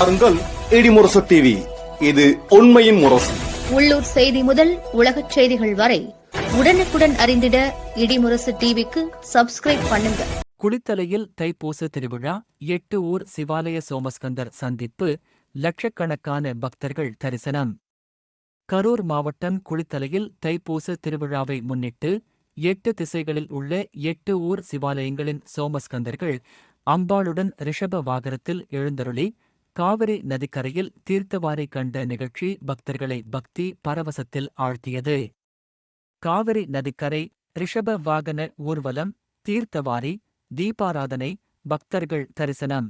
பாருங்கள் இடிமுரசு டிவி இது உண்மையின் முரசு. உள்ளூர் செய்தி முதல் உலகச் செய்திகள் வரை உடனுக்குடன் அறிந்திட இடிமுரசு டிவிக்கு சப்ஸ்கிரைப் பண்ணுங்க. குளித்தலையில் தைப்பூச திருவிழா எட்டு ஊர் சிவாலய சோமஸ்கந்தர் சந்திப்பு லட்சக்கணக்கான பக்தர்கள் தரிசனம். கரூர் மாவட்டம் குளித்தலையில் தைப்பூச திருவிழாவை முன்னிட்டு எட்டு திசைகளில் உள்ள எட்டு ஊர் சிவாலயங்களின் சோமஸ்கந்தர்கள் அம்பாளுடன் ரிஷப வாகனத்தில் எழுந்தருளி காவிரி நதிக்கரையில் தீர்த்தவாரி கண்ட நிகழ்ச்சி பக்தர்களை பக்தி பரவசத்தில் ஆழ்த்தியது. காவிரி நதிக்கரை ரிஷப வாகன ஊர்வலம் தீர்த்தவாரி தீபாராதனை பக்தர்கள் தரிசனம்.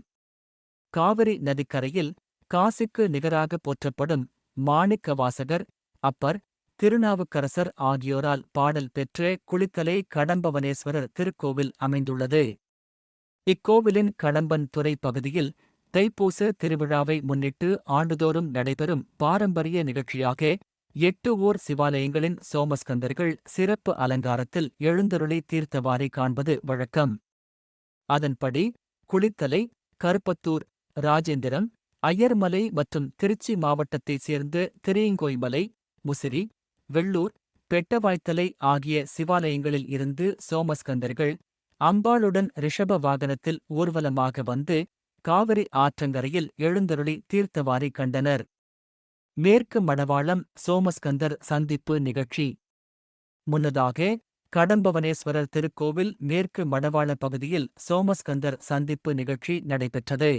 காவிரி நதிக்கரையில் காசிக்கு நிகராக போற்றப்படும் மாணிக்க வாசகர் அப்பர் திருநாவுக்கரசர் ஆகியோரால் பாடல் பெற்ற குளித்தலை கடம்பவனேஸ்வரர் திருக்கோவில் அமைந்துள்ளது. இக்கோவிலின் கடம்பன் துறை பகுதியில் தைப்பூச திருவிழாவை முன்னிட்டு ஆண்டுதோறும் நடைபெறும் பாரம்பரிய நிகழ்ச்சியாக எட்டு ஓர் சிவாலயங்களின் சோமஸ்கந்தர்கள் சிறப்பு அலங்காரத்தில் எழுந்தருளி தீர்த்தவாரி காண்பது வழக்கம். அதன்படி குளித்தலை கருப்பத்தூர் ராஜேந்திரம் அய்யர்மலை மற்றும் திருச்சி மாவட்டத்தைச் சேர்ந்த திரியங்கோய்மலை முசிறி வெள்ளூர் பெட்டவாய்த்தலை ஆகிய சிவாலயங்களில் இருந்து சோமஸ்கந்தர்கள் அம்பாளுடன் ரிஷப வாகனத்தில் ஊர்வலமாக வந்து காவிரி ஆற்றங்கரையில் எழுந்தருளி தீர்த்தவாரி கண்டனர். மேற்கு மணவாளம் சோமஸ்கந்தர் சந்திப்பு நிகழ்ச்சி. முன்னதாக கடம்பவனேஸ்வரர் திருக்கோவில் மேற்கு மணவாள பகுதியில் சோமஸ்கந்தர் சந்திப்பு நிகழ்ச்சி நடைபெற்றது.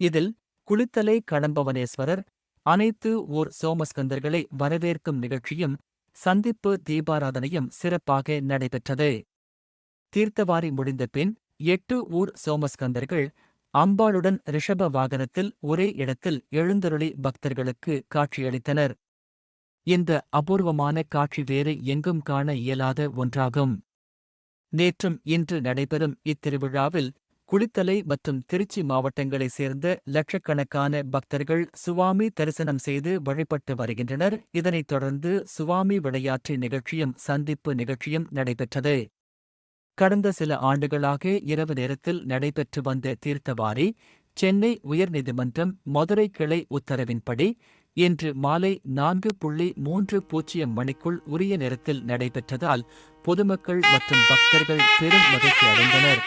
இதில் குளித்தலை கடம்பவனேஸ்வரர் அனைத்து ஊர் சோமஸ்கந்தர்களை வரவேற்கும் நிகழ்ச்சியும் சந்திப்பு தீபாராதனையும் சிறப்பாக நடைபெற்றது. தீர்த்தவாரி முடிந்த பின் எட்டு ஊர் சோமஸ்கந்தர்கள் அம்பாளுடன் ரிஷப வாகனத்தில் ஒரே இடத்தில் எழுந்தருளி பக்தர்களுக்கு காட்சியளித்தனர். இந்த அபூர்வமான காட்சி வேறு எங்கும் காண இயலாத ஒன்றாகும். நேற்றும் இன்று நடைபெறும் இத்திருவிழாவில் குளித்தலை மற்றும் திருச்சி மாவட்டங்களைச் சேர்ந்த லட்சக்கணக்கான பக்தர்கள் சுவாமி தரிசனம் செய்து வழிபட்டு வருகின்றனர். இதனைத் தொடர்ந்து சுவாமி விளையாட்டு நிகழ்ச்சியும் சந்திப்பு நிகழ்ச்சியும் நடைபெற்றது. கடந்த சில ஆண்டுகளாக இரவு நேரத்தில் நடைபெற்று வந்த தீர்த்தவாரி சென்னை உயர்நீதிமன்றம் மதுரை கிளை உத்தரவின்படி இன்று மாலை நான்கு புள்ளி மூன்று பூஜ்ஜியம் மணிக்குள் உரிய நேரத்தில் நடைபெற்றதால் பொதுமக்கள் மற்றும் பக்தர்கள் பெரும் மகிழ்ச்சி அடைந்தனர்.